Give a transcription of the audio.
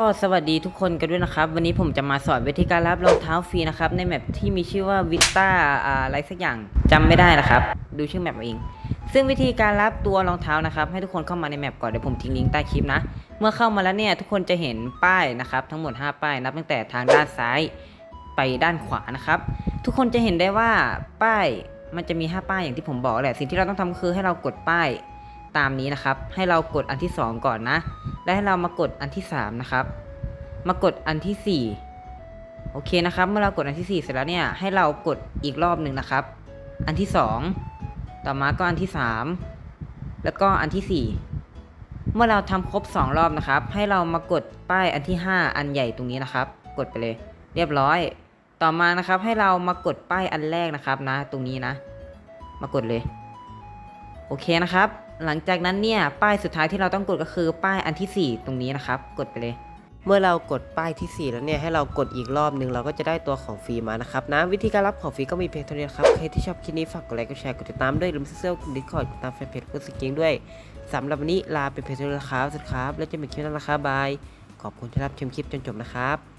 ก็สวัสดีทุกคนกันด้วยนะครับ วันนี้ผมจะมาสอนวิธีการรับรองเท้าฟรีนะครับ ในแมปที่มีชื่อว่าวิต้าอะไรสักอย่างจำไม่ได้นะครับ ดูชื่อแมปเอง ซึ่งวิธีการรับตัวรองเท้านะครับ ให้ทุกคนเข้ามาในแมปก่อนเดี๋ยวผมทิ้งลิงก์ใต้คลิปนะ เมื่อเข้ามาแล้วเนี่ยทุกคนจะเห็นป้ายนะครับ ทั้งหมด 5 ป้ายนับตั้งแต่ทางด้านซ้ายไปด้านขวานะครับ ทุกคนจะเห็นได้ว่าป้ายมันจะมี 5 ป้ายอย่างที่ผมบอกแหละสิ่งที่เราต้องทำคือให้เรากดป้ายตามนี้นะครับ ให้เรากดอันที่ 2 ก่อนนะ และให้เรามากดอันที่ 3 นะครับ มากดอันที่ 4 โอเคนะครับ เมื่อเรากดอันที่ 4 เสร็จแล้วเนี่ยให้เรากดอีกรอบหนึ่งนะครับ อันที่ 2 ต่อมาก็อันที่ 3 แล้วก็อันที่ 4 เมื่อเราทำครบ 2 รอบนะครับ ให้เรามากดป้ายอันที่ 5 อันใหญ่ตรงนี้นะครับ กดไปเลย เรียบร้อย ต่อมานะครับให้เรามากดป้ายอันแรกนะครับนะ ตรงนี้นะ มากดเลย โอเคนะครับ หลังจากนั้นเนี่ยป้ายสุดท้ายที่เราต้องกดก็คือป้ายอันทีสี่ 4 ตรงนี้นะครับ กดไปเลย เมื่อเรากดป้ายที่ 4 แล้วเนี่ยให้เรากดอีกรอบหนึ่งเราก็จะได้ตัวของฟรีมานะครับนะวิธีการรับของฟรีก็มีเพียงเท่านี้ครับใครที่ชอบคลิปนี้ฝากกดไลค์กดแชร์กดติดตามด้วยลืมเซลล์ดิสคอร์ดกดตามแฟนเพจเพื่อสกิงด้วยสำหรับวันนี้ลาไปเพียงเท่านี้ครับสวัสดีครับแล้วเจะมีคลิปหน้านะครับบายขอบคุณที่รับชมคลิปจนจบนะครับ